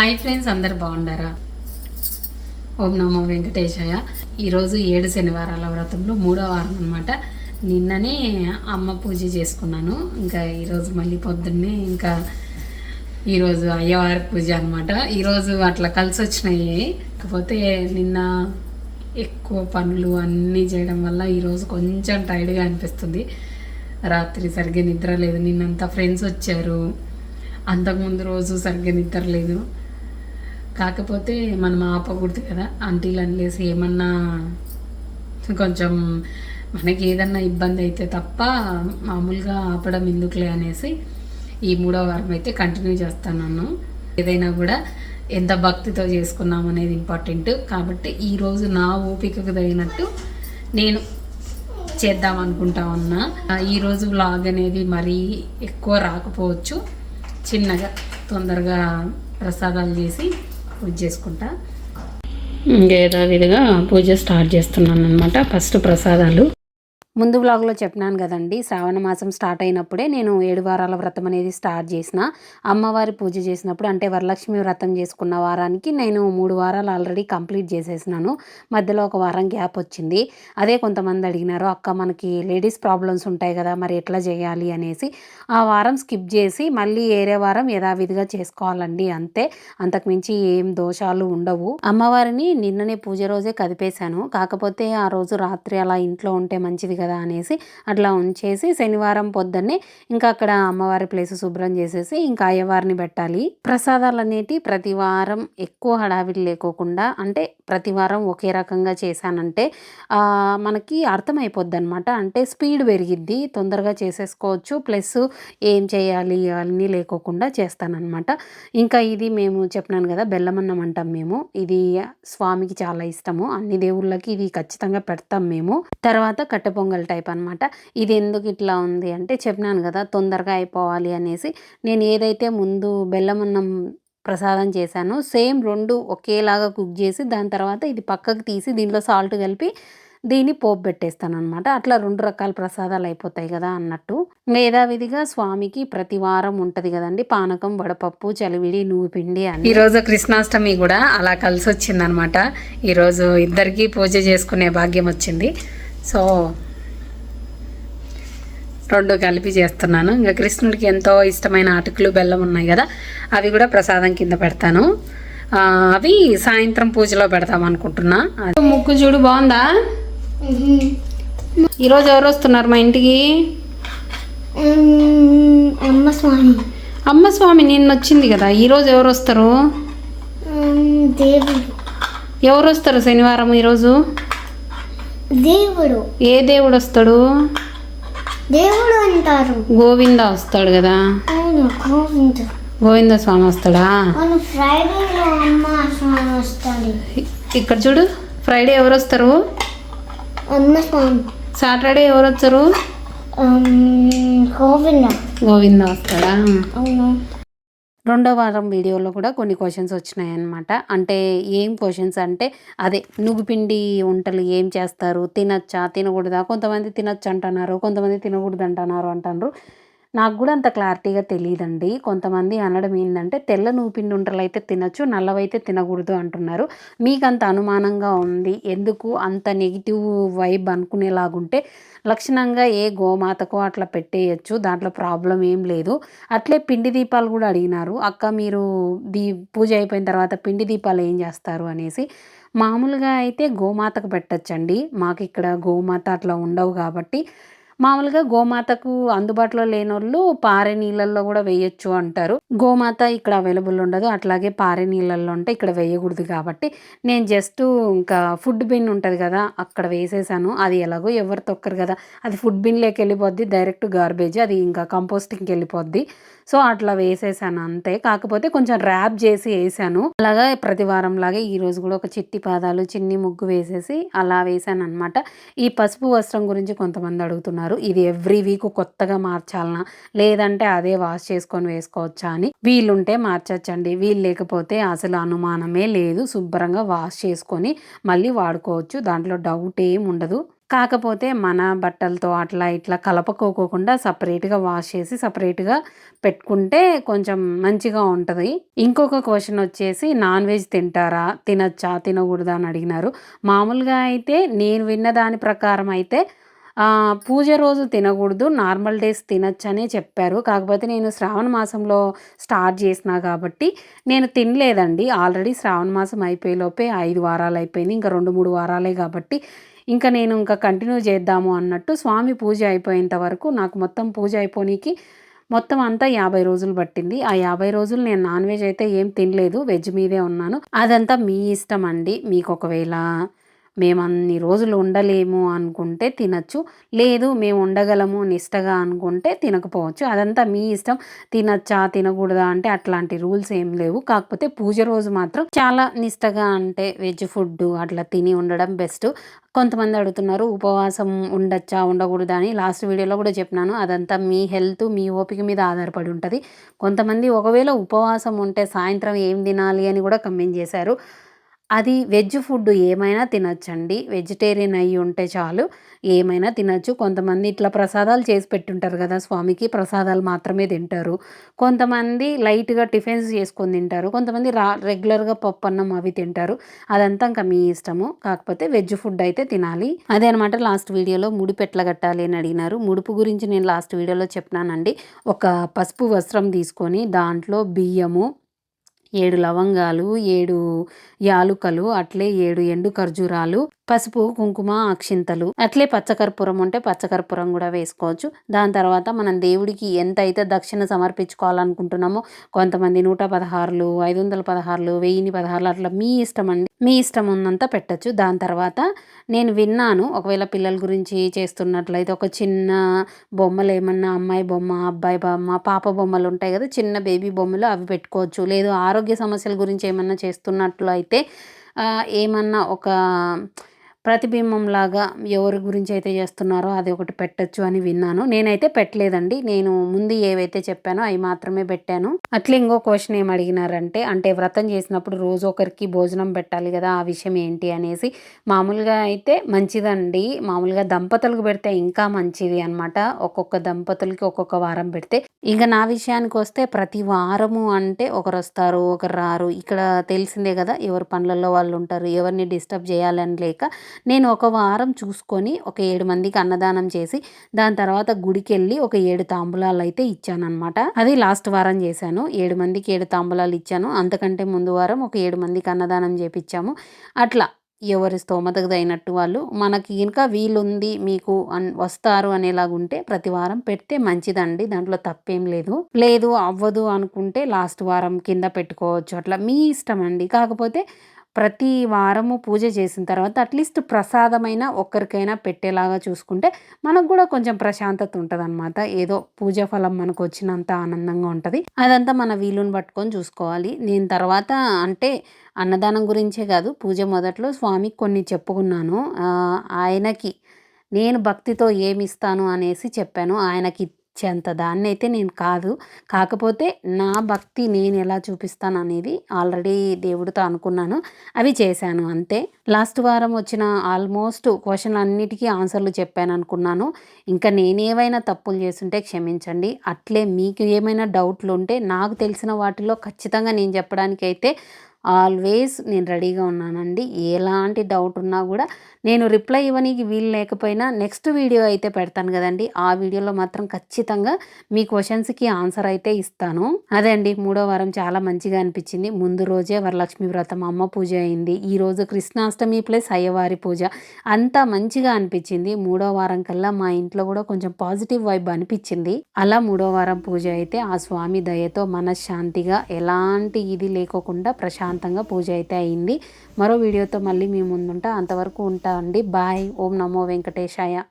Hi friends అందరు బాగుండారా ఓం నమో వెంకటేశయ్య ఈరోజు ఏడు శనివారాల వ్రతంలో మూడో వారం అనమాట నిన్ననే అమ్మ పూజ చేసుకున్నాను. ఇంకా ఈరోజు మళ్ళీ పొద్దున్నే ఇంకా ఈరోజు అయ్యవారి పూజ అనమాట ఈరోజు అట్లా కలిసి వచ్చినాయి. కాకపోతే నిన్న ఎక్కువ పనులు అన్నీ చేయడం వల్ల ఈరోజు కొంచెం టైర్డ్గా అనిపిస్తుంది. రాత్రి సరిగ్గా నిద్ర లేదు. నిన్నంతా ఫ్రెండ్స్ వచ్చారు. అంతకుముందు రోజు సరిగ్గా నిద్ర లేదు. కాకపోతే మనం ఆపకూడదు కదా. అంటీలు అనలేసి ఏమన్నా కొంచెం మనకి ఏదన్నా ఇబ్బంది అయితే తప్ప మామూలుగా ఆపడం ఎందుకులే అనేసి ఈ మూడో వారం అయితే కంటిన్యూ చేస్తాను ఏదైనా కూడా ఎంత భక్తితో చేసుకున్నాం అనేది ఇంపార్టెంట్ కాబట్టి ఈరోజు నా ఓపికకు తగినట్టు నేను చేద్దాం అనుకుంటా ఉన్నా. ఈరోజు వ్లాగ్ అనేది మరీ ఎక్కువ రాకపోవచ్చు. చిన్నగా తొందరగా ప్రసాదాలు చేసి పూజ చేసుకుంటా. ఇంకేదో విధంగా పూజ స్టార్ట్ చేస్తున్నాను అనమాట ఫస్ట్ ప్రసాదాలు. ముందు బ్లాగ్లో చెప్పినాను కదండి శ్రావణ మాసం స్టార్ట్ అయినప్పుడే నేను ఏడు వారాల వ్రతం అనేది స్టార్ట్ చేసిన. అమ్మవారి పూజ చేసినప్పుడు అంటే వరలక్ష్మి వ్రతం చేసుకున్న వారానికి నేను మూడు వారాలు ఆల్రెడీ కంప్లీట్ చేసేసినాను. మధ్యలో ఒక వారం గ్యాప్ వచ్చింది. అదే కొంతమంది అడిగినారు అక్క మనకి లేడీస్ ప్రాబ్లమ్స్ ఉంటాయి కదా మరి ఎట్లా చేయాలి? అనేసి. ఆ వారం స్కిప్ చేసి మళ్ళీ ఏరే వారం యథావిధిగా చేసుకోవాలండి అంతే. అంతకుమించి ఏం దోషాలు ఉండవు. అమ్మవారిని నిన్ననే పూజ రోజే కదిపేశాను. కాకపోతే ఆ రోజు రాత్రి అలా ఇంట్లో ఉంటే మంచిది కదా అనేసి అట్లా ఉంచేసి శనివారం పొద్దున్నే ఇంకా అక్కడ అమ్మవారి ప్లేస్ శుభ్రం చేసేసి ఇంకా అయ్యవారిని పెట్టాలి. ప్రసాదాలు అనేటి ప్రతి వారం ఎక్కువ హడావిడి లేకోకుండా అంటే ప్రతి వారం ఒకే రకంగా చేశానంటే మనకి అర్థమైపోద్ది అనమాట అంటే స్పీడ్ పెరిగిద్ది తొందరగా చేసేసుకోవచ్చు ప్లస్ ఏం చేయాలి అన్నీ లేకోకుండా చేస్తానన్నమాట. ఇంకా ఇది మేము చెప్పినాను కదా బెల్లమన్నం అంటాం మేము. ఇది స్వామికి చాలా ఇష్టము. అన్ని దేవుళ్ళకి ఇది ఖచ్చితంగా పెడతాం మేము. తర్వాత కట్టె పొంగల్ టైప్ అనమాట ఇది ఎందుకు ఇట్లా ఉంది అంటే చెప్పినాను కదా తొందరగా అయిపోవాలి అనేసి. నేను ఏదైతే ముందు బెల్లమన్నం ప్రసాదం చేశానో సేమ్ రెండు ఒకేలాగా కుక్ చేసి దాని తర్వాత ఇది పక్కకు తీసి దీంట్లో సాల్ట్ కలిపి దీన్ని పోపు పెట్టేస్తాను అనమాట అట్లా రెండు రకాల ప్రసాదాలు అయిపోతాయి కదా అన్నట్టు. యథావిధిగా స్వామికి ప్రతి వారం ఉంటుంది కదండి పానకం వడపప్పు చలివిడి నువ్వు పిండి అని ఈరోజు కృష్ణాష్టమి కూడా అలా కలిసి వచ్చిందనమాట ఈరోజు ఇద్దరికీ పూజ చేసుకునే భాగ్యం వచ్చింది. సో రెండు కలిపి చేస్తున్నాను. ఇంకా కృష్ణుడికి ఎంతో ఇష్టమైన అటుకులు బెల్లం ఉన్నాయి కదా అవి కూడా ప్రసాదం కింద పెడతాను. అవి సాయంత్రం పూజలో పెడతాం అనుకుంటున్నా. ముగ్గు చూడు బాగుందా? ఈరోజు ఎవరు వస్తున్నారు మా ఇంటికి? అమ్మ స్వామి. అమ్మ స్వామి నిన్న వచ్చింది కదా ఈరోజు ఎవరు వస్తారు? దేవుడు. ఎవరు వస్తారు శనివారం ఈరోజు? దేవుడు. ఏ దేవుడు వస్తాడు? దేవుడు అంటారు. గోవింద వస్తాడు కదా? అవును గోవిందు. గోవింద స్వామి వస్తాడా? అవును ఫ్రైడేలో అమ్మ స్వామి వస్తాడు. ఇ- ఇక్కడ చూడు ఫ్రైడే ఎవరు వస్తారు? అమ్మ స్వామి. సాటర్డే ఎవరు వచ్చారు? గోవింద. గోవింద వస్తాడా? అవును. రెండో వారం వీడియోలో కూడా కొన్ని క్వశ్చన్స్ వచ్చినాయి అంటే ఏం క్వశ్చన్స్ అంటే అదే నువ్వుపిండి వంటలు ఏం చేస్తారు? తినచ్చా? తినకూడదా? కొంతమంది తినచ్చు అంటున్నారు కొంతమంది తినకూడదు అంటున్నారు అంటున్నారు. నాకు కూడా అంత క్లారిటీగా తెలియదండి కొంతమంది అనడం ఏంటంటే తెల్ల నూపిండి వంటలు అయితే తినచ్చు నల్లవైతే తినకూడదు అంటున్నారు. మీకు అంత అనుమానంగా ఉంది. ఎందుకు? అంత నెగిటివ్ వైబ్ అనుకునేలాగుంటే లక్షణంగా ఏ గోమాతకు అట్లా పెట్టేయచ్చు దాంట్లో ప్రాబ్లం ఏం లేదు. అట్లే పిండి దీపాలు కూడా అడిగినారు. అక్క మీరు దీ పూజ అయిపోయిన తర్వాత పిండి దీపాలు ఏం చేస్తారు? అనేసి. మామూలుగా అయితే గోమాతకు పెట్టచ్చండి. మాకు ఇక్కడ గోమాత అట్లా ఉండవు కాబట్టి మామూలుగా గోమాతకు అందుబాటులో లేని వాళ్ళు పారే నీళ్ళల్లో కూడా వేయొచ్చు అంటారు. గోమాత ఇక్కడ అవైలబుల్ ఉండదు. అట్లాగే పారే నీళ్ళల్లో ఉంటే ఇక్కడ వేయకూడదు కాబట్టి నేను జస్ట్ ఇంకా ఫుడ్ బిన్ ఉంటుంది కదా అక్కడ వేసేసాను. అది ఎలాగో ఎవరు తొక్కరు కదా. అది ఫుడ్ బిన్లోకి వెళ్ళిపోద్ది డైరెక్ట్ గార్బేజ్ అది ఇంకా కంపోస్టింగ్కి వెళ్ళిపోద్ది. సో అట్లా వేసేసాను అంతే. కాకపోతే కొంచెం ర్యాప్ చేసి వేసాను. అలాగా ప్రతి వారం లాగే ఈ రోజు కూడా ఒక చిట్టి పాదాలు చిన్ని ముగ్గు వేసేసి అలా వేసాను అనమాట ఈ పసుపు వస్త్రం గురించి కొంతమంది అడుగుతున్నారు. ఇది ఎవ్రీ వీక్ కొత్తగా మార్చాలనా? లేదంటే అదే వాష్ చేసుకొని వేసుకోవచ్చా అని వీలుంటే మార్చచ్చండి. వీలు లేకపోతే అసలు అనుమానమే లేదు. శుభ్రంగా వాష్ చేసుకొని మళ్ళీ వాడుకోవచ్చు. దాంట్లో డౌట్ ఏం ఉండదు. కాకపోతే మన బట్టలతో అట్లా ఇట్లా కలపకోకోకుండా సపరేట్గా వాష్ చేసి సపరేట్గా పెట్టుకుంటే కొంచెం మంచిగా ఉంటుంది. ఇంకొక క్వశ్చన్ వచ్చేసి నాన్ వెజ్ తింటారా? తినచ్చా? తినకూడదా అని అడిగినారు. మామూలుగా అయితే నేను విన్న దాని ప్రకారం అయితే పూజ రోజు తినకూడదు నార్మల్ డేస్ తినచ్చనే చెప్పారు. కాకపోతే నేను శ్రావణ మాసంలో స్టార్ట్ చేసిన కాబట్టి నేను తినలేదండి. ఆల్రెడీ శ్రావణ మాసం అయిపోయేలోపే ఐదు వారాలు అయిపోయింది ఇంకా రెండు మూడు వారాలే కాబట్టి ఇంకా నేను ఇంకా కంటిన్యూ చేద్దాము అన్నట్టు స్వామి పూజ అయిపోయేంత వరకు నాకు మొత్తం పూజ అయిపోనీకి మొత్తం అంతా యాభై రోజులు పట్టింది. ఆ యాభై రోజులు నేను నాన్ వెజ్ అయితే ఏం తినలేదు వెజ్ మీదే ఉన్నాను. అదంతా మీ ఇష్టం అండి. మీకు ఒకవేళ మేము అన్ని రోజులు ఉండలేము అనుకుంటే తినచ్చు. లేదు మేము ఉండగలము నిష్టగా అనుకుంటే తినకపోవచ్చు. అదంతా మీ ఇష్టం. తినచ్చా తినకూడదా అంటే అట్లాంటి రూల్స్ ఏం లేవు. కాకపోతే పూజ రోజు మాత్రం చాలా నిష్టగా అంటే వెజ్ ఫుడ్ అట్లా తిని ఉండడం బెస్ట్. కొంతమంది అడుగుతున్నారు ఉపవాసం ఉండొచ్చా ఉండకూడదా అని. లాస్ట్ వీడియోలో కూడా చెప్పినాను. అదంతా మీ హెల్త్ మీ ఓపిక మీద ఆధారపడి ఉంటుంది. కొంతమంది ఒకవేళ ఉపవాసం ఉంటే సాయంత్రం ఏం తినాలి అని కూడా కమెంట్ చేశారు. అది వెజ్ ఫుడ్ ఏమైనా తినచ్చండి. వెజిటేరియన్ అయ్యి ఉంటే చాలు ఏమైనా తినచ్చు. కొంతమంది ఇట్లా ప్రసాదాలు చేసి పెట్టుంటారు కదా స్వామికి ప్రసాదాలు మాత్రమే తింటారు. కొంతమంది లైట్గా టిఫిన్స్ చేసుకొని తింటారు. కొంతమంది రా రెగ్యులర్గా పప్పు అన్నం అవి తింటారు. అదంతా ఇంకా మీ ఇష్టము. కాకపోతే వెజ్ ఫుడ్ అయితే తినాలి. అదే అనమాట లాస్ట్ వీడియోలో ముడిపు ఎట్లా కట్టాలి అని అడిగినారు. ముడుపు గురించి నేను లాస్ట్ వీడియోలో చెప్పినానండి. ఒక పసుపు వస్త్రం తీసుకొని దాంట్లో బియ్యము ఏడు లవంగాలు ఏడు యాలుకలు అట్లే ఏడు ఎండు ఖర్జూరాలు పసుపు కుంకుమ అక్షింతలు. అట్లే పచ్చకర్పూరం ఉంటే పచ్చకర్పూరం కూడా వేసుకోవచ్చు. దాని తర్వాత మనం దేవుడికి ఎంత అయితే దక్షిణ సమర్పించుకోవాలనుకుంటున్నామో కొంతమంది నూట పదహారులు ఐదు వందల పదహారులు వెయ్యిని పదహారులు అట్లా మీ ఇష్టం అండి. మీ ఇష్టం ఉన్నంత పెట్టచ్చు. దాని తర్వాత నేను విన్నాను ఒకవేళ పిల్లల గురించి చేస్తున్నట్లయితే ఒక చిన్న బొమ్మలు ఏమన్నా అమ్మాయి బొమ్మ అబ్బాయి బొమ్మ పాప బొమ్మలు ఉంటాయి కదా చిన్న బేబీ బొమ్మలు అవి పెట్టుకోవచ్చు. లేదు ఆరోగ్య సమస్యల గురించి ఏమన్నా చేస్తున్నట్లు అయితే ఏమన్నా ఒక ప్రతిబింబంలాగా ఎవరి గురించి అయితే చేస్తున్నారో అది ఒకటి పెట్టచ్చు అని విన్నాను. నేనైతే పెట్టలేదండి. నేను ముందు ఏవైతే చెప్పానో అవి మాత్రమే పెట్టాను. అట్లా ఇంకో క్వశ్చన్ ఏం అడిగినారంటే అంటే వ్రతం చేసినప్పుడు రోజు ఒకరికి భోజనం పెట్టాలి కదా ఆ విషయం ఏంటి అనేసి. మామూలుగా అయితే మంచిదండి. మామూలుగా దంపతులకు పెడితే ఇంకా మంచిది అనమాట ఒక్కొక్క దంపతులకి ఒక్కొక్క వారం పెడితే. ఇంకా నా విషయానికి వస్తే ప్రతి వారము అంటే ఒకరు వస్తారు ఒకరు రారు ఇక్కడ తెలిసిందే కదా ఎవరి పనులలో వాళ్ళు ఉంటారు ఎవరిని డిస్టర్బ్ చేయాలని లేక నేను ఒక వారం చూసుకొని ఒక ఏడు మందికి అన్నదానం చేసి దాని తర్వాత గుడికి వెళ్ళి ఒక ఏడు తాంబూలాలు అయితే ఇచ్చానమాట అది లాస్ట్ వారం చేశాను. ఏడు మందికి ఏడు తాంబూలాలు ఇచ్చాను. అంతకంటే ముందు వారం ఒక ఏడు మందికి అన్నదానం చేపించాము అట్లా ఎవరి స్తోమతకు తగినట్టు వాళ్ళు మనకి ఇంకా వీలుంది మీకు అన్ వస్తారు అనేలాగుంటే ప్రతి వారం పెడితే మంచిదండి. దాంట్లో తప్పేం లేదు. లేదు అవ్వదు అనుకుంటే లాస్ట్ వారం కింద పెట్టుకోవచ్చు. అట్లా మీ ఇష్టం అండి కాకపోతే ప్రతి వారము పూజ చేసిన తర్వాత అట్లీస్ట్ ప్రసాదమైన ఒక్కరికైనా పెట్టేలాగా చూసుకుంటే మనకు కూడా కొంచెం ప్రశాంతత ఉంటుంది అనమాట ఏదో పూజ ఫలం మనకు వచ్చినంత ఆనందంగా ఉంటుంది. అదంతా మన వీలుని పట్టుకొని చూసుకోవాలి. నేను తర్వాత అంటే అన్నదానం గురించే కాదు పూజ మొదట్లో స్వామికి కొన్ని చెప్పుకున్నాను. ఆయనకి నేను భక్తితో ఏమి ఇస్తాను అనేసి చెప్పాను. ఆయనకి ఇచ్చేంత దాన్ని అయితే నేను కాదు. కాకపోతే నా భక్తి నేను ఎలా చూపిస్తాను అనేది ఆల్రెడీ దేవుడితో అనుకున్నాను. అవి చేశాను అంతే. లాస్ట్ వారం వచ్చిన ఆల్మోస్ట్ క్వశ్చన్ అన్నిటికీ ఆన్సర్లు చెప్పాను అనుకున్నాను. ఇంకా నేనేవైనా తప్పులు చేస్తుంటే క్షమించండి. అట్లే మీకు ఏమైనా డౌట్లు ఉంటే నాకు తెలిసిన వాటిలో ఖచ్చితంగా నేను చెప్పడానికి అయితే ఆల్వేస్ నేను రెడీగా ఉన్నానండి. ఎలాంటి డౌట్ ఉన్నా కూడా నేను రిప్లై ఇవ్వనీకి వీలు లేకపోయినా నెక్స్ట్ వీడియో అయితే పెడతాను కదండి. ఆ వీడియోలో మాత్రం ఖచ్చితంగా మీ క్వశ్చన్స్కి ఆన్సర్ అయితే ఇస్తాను. అదే అండి మూడో వారం చాలా మంచిగా అనిపించింది. ముందు రోజే వరలక్ష్మి వ్రతం అమ్మ పూజ అయింది. ఈరోజు కృష్ణాష్టమి ప్లస్ అయ్యవారి పూజ. అంతా మంచిగా అనిపించింది. మూడో వారం కల్లా మా ఇంట్లో కూడా కొంచెం పాజిటివ్ వైబ్ అనిపించింది. అలా మూడో వారం పూజ అయితే ఆ స్వామి దయతో మనశ్శాంతిగా ఎలాంటి ఇది లేకోకుండా ప్రశాంతంగా పూజ అయితే అయింది. మరో వీడియోతో మళ్ళీ మీ ముందుంటా. అంతవరకు ఉంటా అండి. బాయ్. ఓం నమో వెంకటేశాయ.